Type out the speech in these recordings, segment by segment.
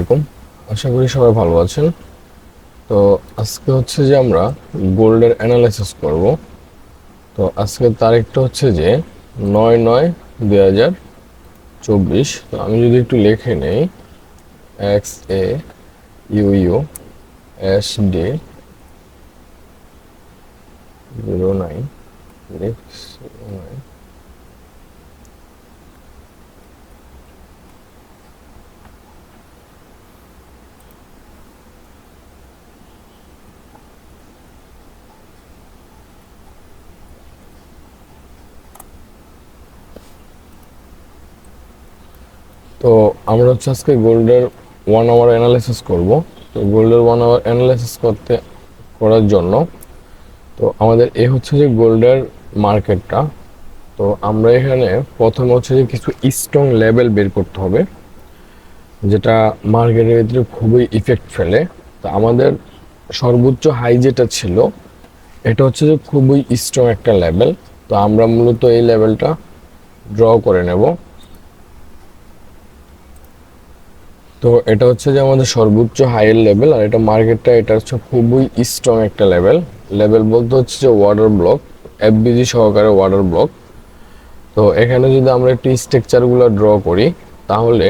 আলাইকুম। আশা করি সবাই ভালো আছেন। তো আজকে হচ্ছে যে আমরা গোল্ডের অ্যানালাইসিস করব। তো আজকে তারিখটা হচ্ছে যে নয় নয় দুই হাজার চব্বিশ। তো আমি যদি একটু লিখে নেই, X A, U S D, zero nine তো আমরা হচ্ছে আজকে গোল্ডের ওয়ান আওয়ার অ্যানালাইসিস করব। তো গোল্ডের ওয়ান আওয়ার অ্যানালাইসিস করতে, করার জন্য, তো আমাদের এ হচ্ছে যে গোল্ডের মার্কেটটা তো আমরা এখানে প্রথমে হচ্ছে যে কিছু স্ট্রং লেভেল বের করতে হবে, যেটা মার্কেটের ভিতরে খুবই ইফেক্ট ফেলে। তো আমাদের সর্বোচ্চ হাই যেটা ছিল, এটা হচ্ছে যে খুবই স্ট্রং একটা লেভেল তো আমরা মূলত এই লেভেলটা ড্র করে নেব। তো এটা হচ্ছে যে আমাদের সর্বোচ্চ হাইয়ের লেভেল আর এটা মার্কেটটা এটা হচ্ছে খুবই স্ট্রং একটা লেভেল লেভেল বলতে হচ্ছে যে ওয়াটার ব্লক এফবিজি সহকারে ওয়াটার ব্লক তো এখানে যদি আমরা একটু স্ট্রাকচারগুলো ড্র করি, তাহলে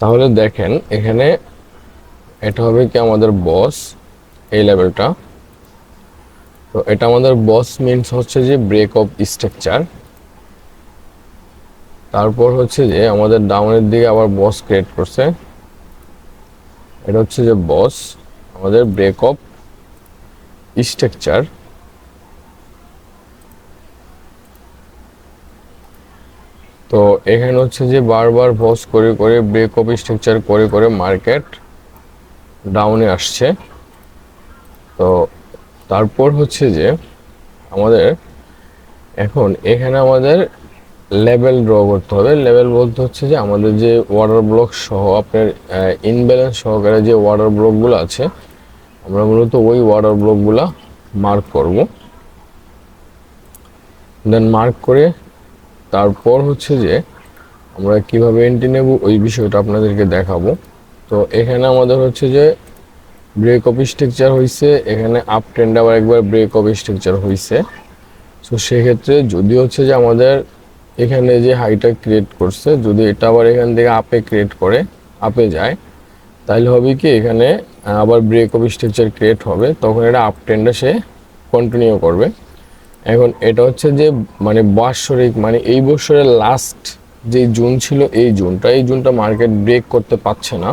তাহলে দেখেন, এখানে এটা হবে কি আমাদের বস এই লেভেলটা তো এটা আমাদের বস মিনস হচ্ছে যে ব্রেক অফ স্ট্রাকচার তারপর হচ্ছে যে আমাদের ডাউনের দিকে আবার বস ক্রিয়েট করছে। এটা হচ্ছে যে বস আমাদের ব্রেক অফ স্ট্রাকচার তো এখানে হচ্ছে যে বারবার বস করে করে ব্রেক অফ স্ট্রাকচার করে করে মার্কেট ডাউনে আসছে। তো তারপর হচ্ছে যে আমাদের, এখন এখানে আমাদের লেভেল ড্র করতে হবে। লেভেল বলতে হচ্ছে যে আমাদের যে ওয়াটার ব্লক সহ আপনার ইনব্যালেন্স সহকারে যে ওয়াটার ব্লকগুলো আছে, আমরা মূলত ওই ওয়াটার ব্লকগুলো মার্ক করব। দেন মার্ক করে তারপর হচ্ছে যে আমরা কীভাবে এন্ট্রি নেব ওই বিষয়টা আপনাদেরকে দেখাবো। তো এখানে আমাদের হচ্ছে যে ব্রেক অফ স্ট্রাকচার হয়েছে এখানে আপ ট্রেন্ড আবার একবার ব্রেক অফ স্ট্রাকচার হয়েছে তো সেক্ষেত্রে যদি হচ্ছে যে আমাদের এখানে যে হাইটা ক্রিয়েট করছে, যদি এটা আবার এখান থেকে আপে ক্রিয়েট করে আপে যায়, তাহলে হবে কি, এখানে আবার ব্রেক অফ স্ট্রাকচার ক্রিয়েট হবে, তখন এটা আপ ট্রেন্ডে সে কন্টিনিউ করবে। এখন এটা হচ্ছে যে মানে বাৎসরিক মানে এই বছরের লাস্ট যে জুন ছিল এই জুনটা এই জুনটা মার্কেট ব্রেক করতে পারছে না।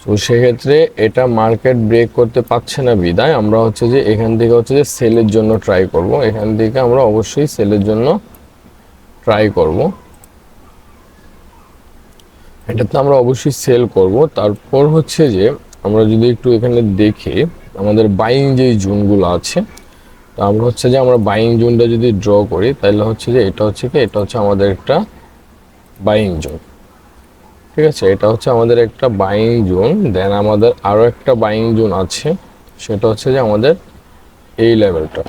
তো সেক্ষেত্রে এটা মার্কেট ব্রেক করতে পারছে না বিদায়, আমরা হচ্ছে যে এখান থেকে হচ্ছে যে সেলের জন্য ট্রাই করব। এখান থেকে আমরা অবশ্যই সেলের জন্য ট্রাই করব। এটাতে আমরা অবশ্যই সেল করব। তারপর হচ্ছে যে, আমরা যদি একটু এখানে দেখি, আমাদের বাইং যে জোনগুলো আছে, তো আমরা হচ্ছে যে, আমরা বাইং জোনটা যদি ড্র করি, তাহলে হচ্ছে যে, এটা হচ্ছে কি, এটা হচ্ছে আমাদের একটা বাইং জোন ঠিক আছে? এটা হচ্ছে আমাদের একটা বাইং জোন দেন আমাদের আরও একটা বাইং জোন আছে, সেটা হচ্ছে যে আমাদের এই লেভেলটা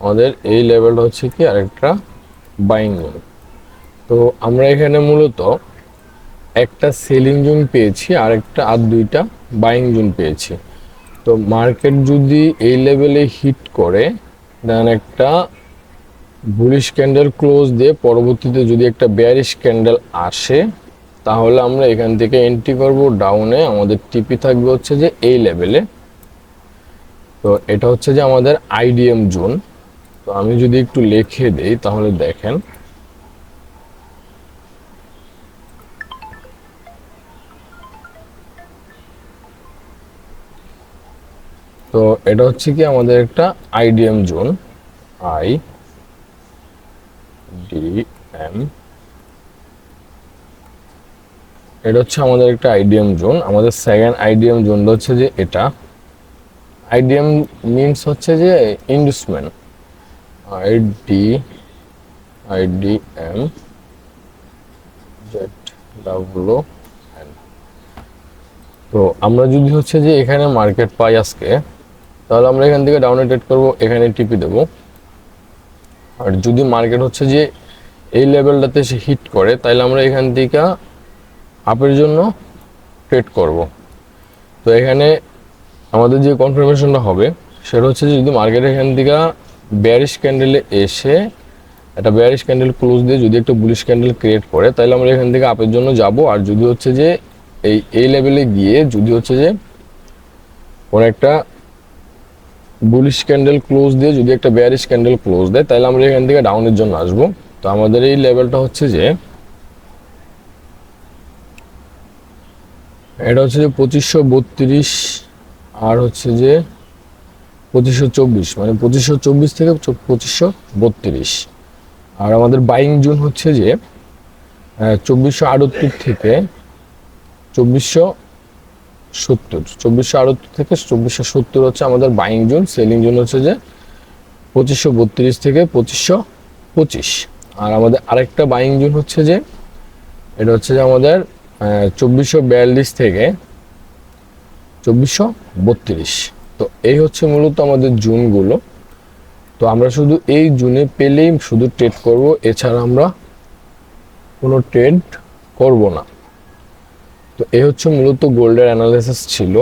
আমাদের এই লেভেলটা হচ্ছে কি আরেকটা বাইং জোন তো আমরা এখানে মূলত একটা সেলিং জোন পেয়েছি আর একটা আর দুইটা বাইং জোন পেয়েছি। তো মার্কেট যদি এই লেভেলে হিট করে দেন একটা বুলিশ ক্যান্ডেল ক্লোজ দিয়ে পরবর্তীতে যদি একটা বেয়ারিশ ক্যান্ডেল আসে, তাহলে আমরা এখান থেকে এন্ট্রি করব ডাউনে আমাদের টিপি থাকবে হচ্ছে যে এই লেভেলে তো এটা হচ্ছে যে আমাদের আইডিএম জোন তো আমি যদি একটু লিখে দেই, তাহলে দেখেন। তো এটা হচ্ছে কি আমাদের একটা IDM zone, I D M. এটা হচ্ছে আমাদের একটা আইডিএম জোন। আমাদের সেকেন্ড আইডিএম জোনটা হচ্ছে যে এটা। আইডিএম মিনস হচ্ছে যে ইন্ডুসমেন্ট জেড ডাব্লু এন তো আমরা যদি হচ্ছে যে এখানে মার্কেট পাই আজকে, তাহলে আমরা এখান থেকে ডাউনে ট্রেড করব, এখানে টিপি দেবো। আর যদি মার্কেট হচ্ছে যে এই লেভেলটাতে সে হিট করে, তাহলে আমরা এখান থেকে আপের জন্য ট্রেড করব। তো এখানে আমাদের যে কনফার্মেশনটা হবে, সেটা হচ্ছে যে যদি মার্কেট এখান থেকে বেয়ারিশ ক্যান্ডেলে এসে একটা বেয়ারিশ ক্যান্ডেল ক্লোজ দিয়ে যদি একটা বুলিশ ক্যান্ডেল ক্রিয়েট করে, তাহলে আমরা এখান থেকে আপের জন্য যাব। আর যদি হচ্ছে যে এই এই লেভেলে গিয়ে যদি হচ্ছে যে কোনো একটা বুলিশ ক্যান্ডেল ক্লোজ দিয়ে যদি একটা বেয়ারিশ ক্যান্ডেল ক্লোজ দেয়, তাহলে আমরা এখান থেকে ডাউনের জন্য আসব। তো আমাদের এই লেভেলটা হচ্ছে যে এটা হচ্ছে যে পঁচিশশো বত্রিশ, আর হচ্ছে যে পঁচিশশো চব্বিশ মানে পঁচিশশো চব্বিশ থেকে পঁচিশশো বত্রিশ। আর আমাদের বাইং জোন হচ্ছে যে চব্বিশশো আটাত্তর থেকে চব্বিশশো সত্তর। চব্বিশশো আটাত্তর থেকে চব্বিশশো সত্তর হচ্ছে আমাদের বাইং জোন সেলিং জোন হচ্ছে যে পঁচিশশো বত্রিশ থেকে পঁচিশশো পঁচিশ। আর আমাদের আরেকটা বাইং জোন হচ্ছে যে, এটা হচ্ছে যে আমাদের চব্বিশশো বিয়াল্লিশ থেকে চব্বিশশো বত্রিশ। তো এই হচ্ছে মূলত আমাদের জুনগুলো। তো আমরা শুধু এই জুনে পেলেই শুধু ট্রেড করব, এছাড়া আমরা কোনো ট্রেড করব না। তো এই হচ্ছে মূলত গোল্ডের অ্যানালাইসিস ছিল।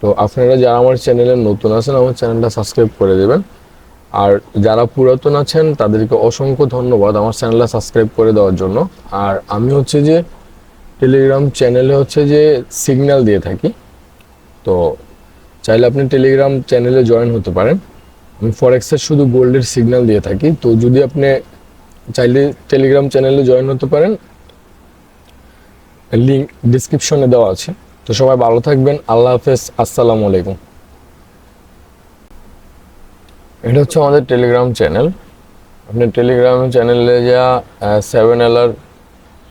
তো আপনারা যারা আমার চ্যানেলে নতুন আছেন, আমার চ্যানেলটা সাবস্ক্রাইব করে দেবেন। আর যারা পুরাতন আছেন, তাদেরকে অসংখ্য ধন্যবাদ আমার চ্যানেলটা সাবস্ক্রাইব করে দেওয়ার জন্য। আর আমি হচ্ছে যে টেলিগ্রাম চ্যানেলে হচ্ছে যে সিগন্যাল দিয়ে থাকি। তো চাইলে আপনি টেলিগ্রাম চ্যানেলে জয়েন হতে পারেন। আমি ফরেক্সের শুধু গোল্ডের সিগন্যাল দিয়ে থাকি। তো যদি আপনি চাইলে টেলিগ্রাম চ্যানেলে জয়েন হতে পারেন লিঙ্ক ডিসক্রিপশনে দেওয়া আছে। তো সবাই ভালো থাকবেন। আল্লাহ হাফেজ। আসসালামু আলাইকুম। এটা হচ্ছে আমাদের টেলিগ্রাম চ্যানেল আপনি টেলিগ্রাম চ্যানেলে যা সেভেন এলার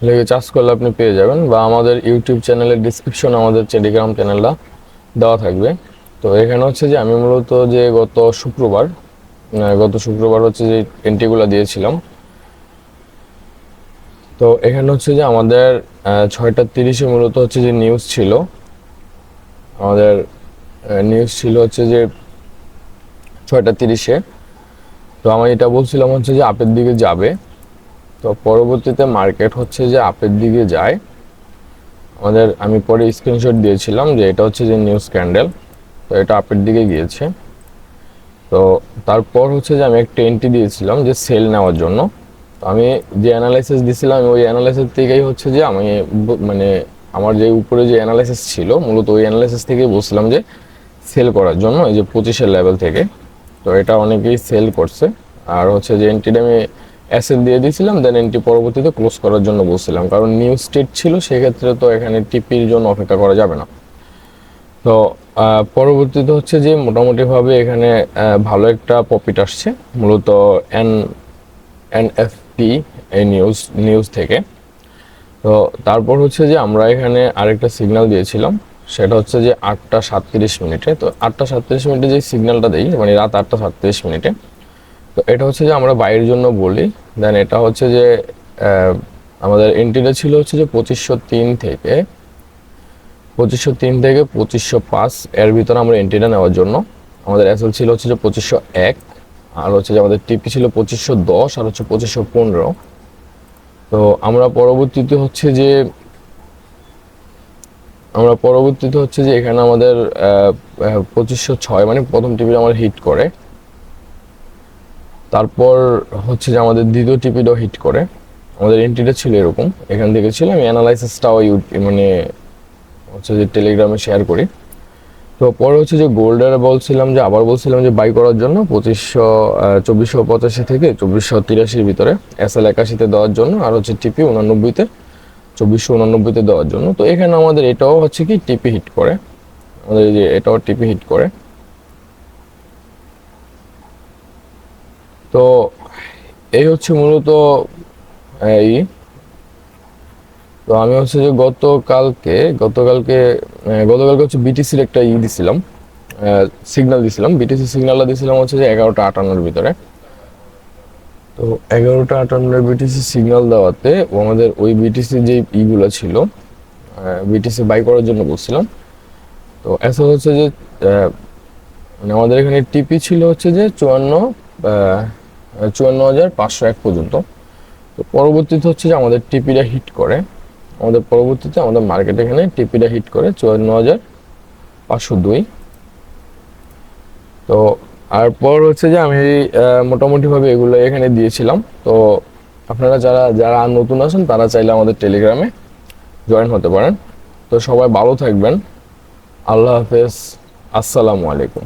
লেগে চার্জ করলে আপনি পেয়ে যাবেন। বা আমাদের ইউটিউব চ্যানেলের ডিসক্রিপশন আমাদের টেলিগ্রাম চ্যানেলটা দেওয়া থাকবে। তো এখানে হচ্ছে যে আমি মূলত যে গত শুক্রবার গত শুক্রবার হচ্ছে যে এন্ট্রিগুলো দিয়েছিলাম। তো এখানে হচ্ছে যে আমাদের ছয়টা তিরিশে মূলত হচ্ছে যে নিউজ ছিল। আমাদের নিউজ ছিল হচ্ছে যে ছয়টা তিরিশে। তো আমি এটা বলছিলাম হচ্ছে যে আপের দিকে যাবে। তো পরবর্তীতে মার্কেট হচ্ছে যে আপের দিকে যায়। আমাদের, আমি পরে স্ক্রিনশট দিয়েছিলাম যে এটা হচ্ছে যে নিউজ ক্যান্ডেল তো এটা আপের দিকে গিয়েছে। তো তারপর হচ্ছে যে আমি একটা এন্ট্রি দিয়েছিলাম যে সেল নেওয়ার জন্য। আমি যে অ্যানালাইসিস দিয়েছিলাম ওই অ্যানালাইসিস থেকেই হচ্ছে যে আমি মানে আমার যে উপরে যে অ্যানালাইসিস ছিল, মূলত ওই অ্যানালাইসিস থেকেই বলছিলাম যে সেল করার জন্য, এই যে পঁচিশের লেভেল থেকে। তো এটা অনেকেই সেল করছে। আর হচ্ছে যে এন্ট্রিটা আমি অ্যাসেট দিয়ে দিয়েছিলাম দেন এন্ট্রি পরবর্তীতে ক্লোজ করার জন্য বলছিলাম। কারণ নিউ স্টেট ছিল, সেক্ষেত্রে তো এখানে টিপির জন্য অপেক্ষা করা যাবে না। তো পরবর্তীতে হচ্ছে যে মোটামুটিভাবে এখানে ভালো একটা প্রফিট আসছে, মূলত এন এনএফপি এই নিউজ নিউজ থেকে। তো তারপর হচ্ছে যে আমরা এখানে আরেকটা সিগন্যাল দিয়েছিলাম, সেটা হচ্ছে যে আটটা সাতত্রিশ মিনিটে। তো আটটা সাতত্রিশ মিনিটে যে সিগন্যালটা দিই মানে রাত আটটা সাতত্রিশ মিনিটে, তো এটা হচ্ছে যে আমরা বাইরের জন্য বলি। দেন এটা হচ্ছে যে আমাদের এন্ট্রিটা ছিল হচ্ছে যে পঁচিশশো তিন থেকে। পঁচিশশো তিন থেকে পঁচিশশো পাঁচ। এর ভিতরে আমরা এন্ট্রিটা নেওয়ার জন্য। আমাদের অ্যাসেল ছিল হচ্ছে যে পঁচিশশো এক, আর হচ্ছে যে আমাদের টিপি ছিল পঁচিশশো দশ, আর হচ্ছে পঁচিশশো পনেরো। তো আমরা পরবর্তীতে হচ্ছে যে, আমরা পরবর্তীতে হচ্ছে যে এখানে আমাদের পঁচিশশো ছয় মানে প্রথম টিপি আমার হিট করে। তারপর হচ্ছে যে আমাদের দ্বিতীয় টিপিটাও হিট করে। আমাদের এন্ট্রিটা ছিল এরকম। এখান থেকে ছিল আমি অ্যানালাইসিসটাও ইউ মানে হচ্ছে যে টেলিগ্রামে শেয়ার করি। তো পরে হচ্ছে যে গোল্ডের বলছিলাম যে, আবার বলছিলাম যে বাই করার জন্য পঁচিশশো চব্বিশশো পঁচাশি থেকে চব্বিশশো তিরাশির ভিতরে এস এল একাশিতে দেওয়ার জন্য আর হচ্ছে টিপি উনানব্বইতে চব্বিশশো উনানব্বইতে দেওয়ার জন্য। তো এখানে আমাদের এটাও হচ্ছে কি টিপি হিট করে। আমাদের যে এটাও টিপি হিট করে। তো এই হচ্ছে মূলত, এই তো আমি হচ্ছে যে গতকালকে গতকালকে গতকালকে হচ্ছে বিটিসির একটা ই দিছিলাম সিগনাল দিছিলাম। বিটিসি সিগন্যালটা দিছিলাম হচ্ছে যে এগারোটা আটান্নর ভিতরে। তো এগারোটা আটান্নর বিটিসি সিগনাল দেওয়াতে আমাদের ওই বিটিসি যে ইগুলো ছিল বিটিসি বাই করার জন্য বলছিলাম। তো এসে হচ্ছে যে মানে আমাদের এখানে টিপি ছিল হচ্ছে যে চুয়ান্ন চুয়ান্ন হাজার পাঁচশো এক পর্যন্ত। তো পরবর্তীতে হচ্ছে যে আমাদের টিপিটা হিট করে। আমাদের পরবর্তীতে আমাদের মার্কেট এখানে টিপিটা হিট করে চুয়ান্ন হাজার পাঁচশো দুই। তো, তারপর হচ্ছে যে আমি মোটামুটিভাবে এগুলো এখানে দিয়েছিলাম। তো, আপনারা যারা যারা আর নতুন আছেন, তারা চাইলে আমাদের টেলিগ্রামে জয়েন হতে পারেন। তো সবাই ভালো থাকবেন। আল্লাহ হাফেজ। আসসালামু আলাইকুম।